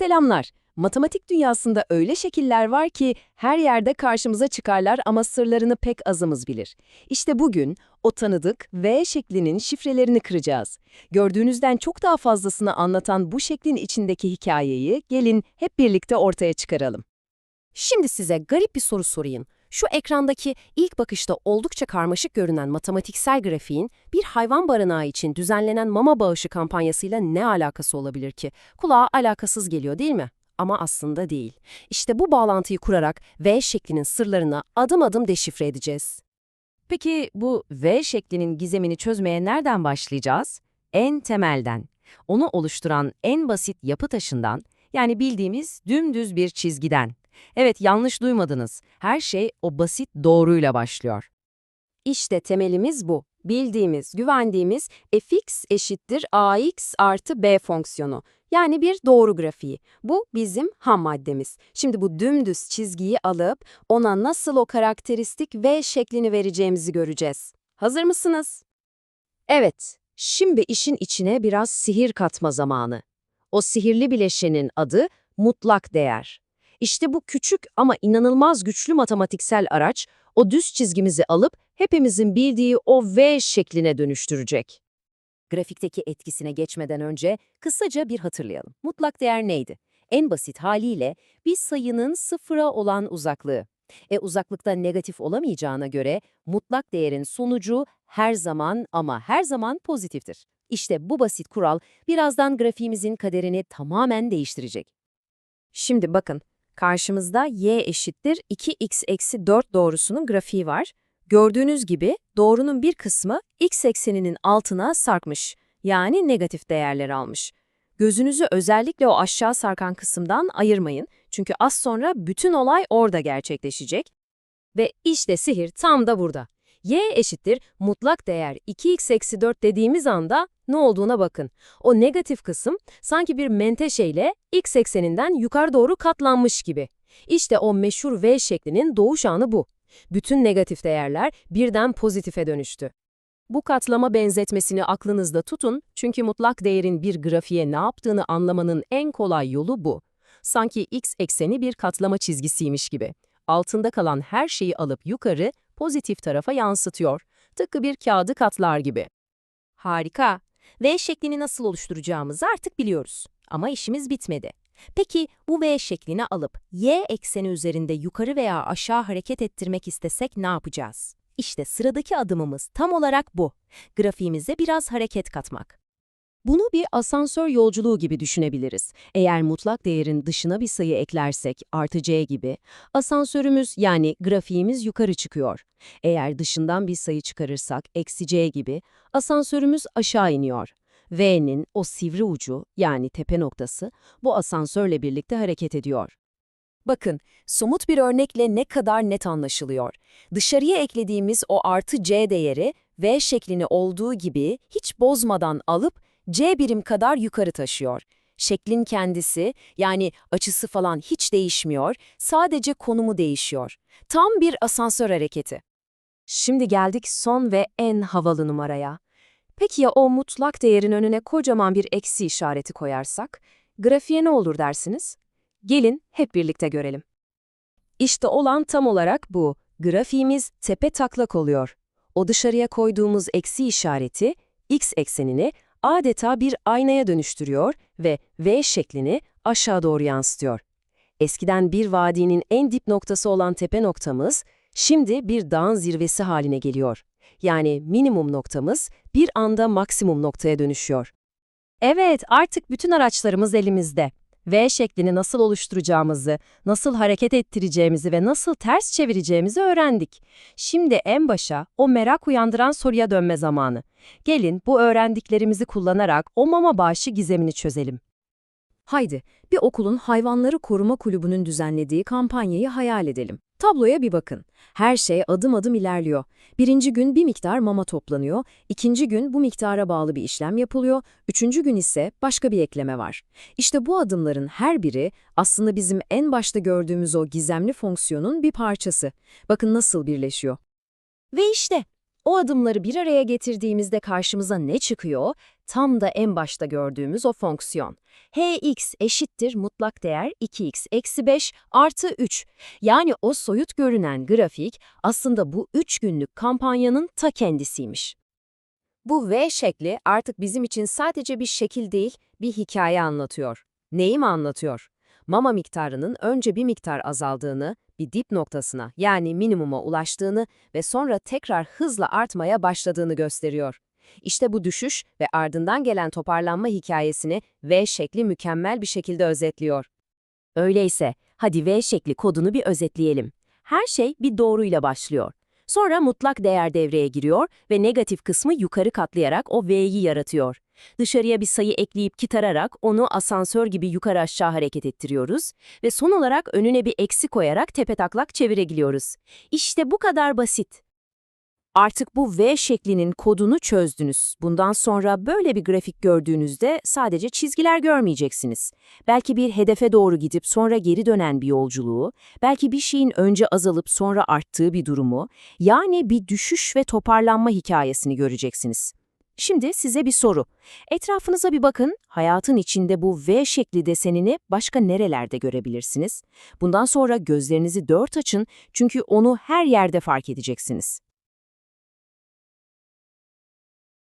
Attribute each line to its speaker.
Speaker 1: Selamlar. Matematik dünyasında öyle şekiller var ki her yerde karşımıza çıkarlar ama sırlarını pek azımız bilir. İşte bugün o tanıdık V şeklinin şifrelerini kıracağız. Gördüğünüzden çok daha fazlasını anlatan bu şeklin içindeki hikayeyi gelin hep birlikte ortaya çıkaralım.
Speaker 2: Şimdi size garip bir soru sorayım. Şu ekrandaki ilk bakışta oldukça karmaşık görünen matematiksel grafiğin bir hayvan barınağı için düzenlenen mama bağışı kampanyasıyla ne alakası olabilir ki? Kulağa alakasız geliyor değil mi? Ama aslında değil. İşte bu bağlantıyı kurarak V şeklinin sırlarını adım adım deşifre edeceğiz.
Speaker 1: Peki bu V şeklinin gizemini çözmeye nereden başlayacağız? En temelden. Onu oluşturan en basit yapı taşından, yani bildiğimiz dümdüz bir çizgiden. Evet yanlış duymadınız. Her şey o basit doğruyla başlıyor.
Speaker 2: İşte temelimiz bu. Bildiğimiz, güvendiğimiz fx eşittir ax artı b fonksiyonu. Yani bir doğru grafiği. Bu bizim ham maddemiz. Şimdi bu dümdüz çizgiyi alıp ona nasıl o karakteristik v şeklini vereceğimizi göreceğiz. Hazır mısınız? Evet, şimdi işin içine biraz sihir katma zamanı. O sihirli bileşenin adı mutlak değer. İşte bu küçük ama inanılmaz güçlü matematiksel araç o düz çizgimizi alıp hepimizin bildiği o V şekline dönüştürecek. Grafikteki etkisine geçmeden önce kısaca bir hatırlayalım. Mutlak değer neydi? En basit haliyle bir sayının sıfıra olan uzaklığı. E uzaklıkta negatif olamayacağına göre mutlak değerin sonucu her zaman ama her zaman pozitiftir. İşte bu basit kural birazdan grafiğimizin kaderini tamamen değiştirecek. Şimdi bakın, karşımızda y eşittir 2x eksi 4 doğrusunun grafiği var. Gördüğünüz gibi doğrunun bir kısmı x ekseninin altına sarkmış, yani negatif değerler almış. Gözünüzü özellikle o aşağı sarkan kısımdan ayırmayın çünkü az sonra bütün olay orada gerçekleşecek. Ve işte sihir tam da burada. Y eşittir mutlak değer 2x eksi 4 dediğimiz anda ne olduğuna bakın. O negatif kısım sanki bir menteşeyle x ekseninden yukarı doğru katlanmış gibi. İşte o meşhur v şeklinin doğuş anı bu. Bütün negatif değerler birden pozitife dönüştü. Bu katlama benzetmesini aklınızda tutun çünkü mutlak değerin bir grafiğe ne yaptığını anlamanın en kolay yolu bu. Sanki x ekseni bir katlama çizgisiymiş gibi. Altında kalan her şeyi alıp yukarı, pozitif tarafa yansıtıyor. Tıpkı bir kağıdı katlar gibi. Harika. V şeklini nasıl oluşturacağımızı artık biliyoruz. Ama işimiz bitmedi. Peki bu V şeklini alıp y ekseni üzerinde yukarı veya aşağı hareket ettirmek istesek ne yapacağız? İşte sıradaki adımımız tam olarak bu. Grafiğimize biraz hareket katmak. Bunu bir asansör yolculuğu gibi düşünebiliriz. Eğer mutlak değerin dışına bir sayı eklersek artı c gibi, asansörümüz yani grafiğimiz yukarı çıkıyor. Eğer dışından bir sayı çıkarırsak eksi c gibi, asansörümüz aşağı iniyor. V'nin o sivri ucu yani tepe noktası bu asansörle birlikte hareket ediyor. Bakın, somut bir örnekle ne kadar net anlaşılıyor. Dışarıya eklediğimiz o artı c değeri V şeklini olduğu gibi hiç bozmadan alıp c birim kadar yukarı taşıyor. Şeklin kendisi yani açısı falan hiç değişmiyor, sadece konumu değişiyor. Tam bir asansör hareketi. Şimdi geldik son ve en havalı numaraya. Peki ya o mutlak değerin önüne kocaman bir eksi işareti koyarsak, grafiğe ne olur dersiniz? Gelin hep birlikte görelim. İşte olan tam olarak bu. Grafiğimiz tepe taklak oluyor. O dışarıya koyduğumuz eksi işareti, x eksenini adeta bir aynaya dönüştürüyor ve v şeklini aşağı doğru yansıtıyor. Eskiden bir vadinin en dip noktası olan tepe noktamız, şimdi bir dağın zirvesi haline geliyor. Yani minimum noktamız bir anda maksimum noktaya dönüşüyor. Evet, artık bütün araçlarımız elimizde. V şeklini nasıl oluşturacağımızı, nasıl hareket ettireceğimizi ve nasıl ters çevireceğimizi öğrendik. Şimdi en başa o merak uyandıran soruya dönme zamanı. Gelin bu öğrendiklerimizi kullanarak o mama bağışı gizemini çözelim. Haydi, bir okulun hayvanları koruma kulübünün düzenlediği kampanyayı hayal edelim. Tabloya bir bakın. Her şey adım adım ilerliyor. Birinci gün bir miktar mama toplanıyor, ikinci gün bu miktara bağlı bir işlem yapılıyor, üçüncü gün ise başka bir ekleme var. İşte bu adımların her biri aslında bizim en başta gördüğümüz o gizemli fonksiyonun bir parçası. Bakın nasıl birleşiyor. Ve işte
Speaker 1: O adımları bir araya getirdiğimizde karşımıza ne çıkıyor? Tam da en başta gördüğümüz o fonksiyon. hx eşittir mutlak değer 2x eksi 5 artı 3. Yani o soyut görünen grafik aslında bu 3 günlük kampanyanın ta kendisiymiş.
Speaker 2: Bu V şekli artık bizim için sadece bir şekil değil, bir hikaye anlatıyor. Neyi mi anlatıyor? Mama miktarının önce bir miktar azaldığını, bir dip noktasına yani minimuma ulaştığını ve sonra tekrar hızla artmaya başladığını gösteriyor. İşte bu düşüş ve ardından gelen toparlanma hikayesini V şekli mükemmel bir şekilde özetliyor.
Speaker 3: Öyleyse, hadi V şekli kodunu bir özetleyelim. Her şey bir doğruyla başlıyor. Sonra mutlak değer devreye giriyor ve negatif kısmı yukarı katlayarak o V'yi yaratıyor. Dışarıya bir sayı ekleyip kitararak onu asansör gibi yukarı aşağı hareket ettiriyoruz ve son olarak önüne bir eksi koyarak tepetaklak çevirebiliyoruz. İşte bu kadar basit. Artık bu V şeklinin kodunu çözdünüz. Bundan sonra böyle bir grafik gördüğünüzde sadece çizgiler görmeyeceksiniz. Belki bir hedefe doğru gidip sonra geri dönen bir yolculuğu, belki bir şeyin önce azalıp sonra arttığı bir durumu, yani bir düşüş ve toparlanma hikayesini göreceksiniz. Şimdi size bir soru. Etrafınıza bir bakın, hayatın içinde bu V şekli desenini başka nerelerde görebilirsiniz? Bundan sonra gözlerinizi dört açın çünkü onu her yerde fark edeceksiniz.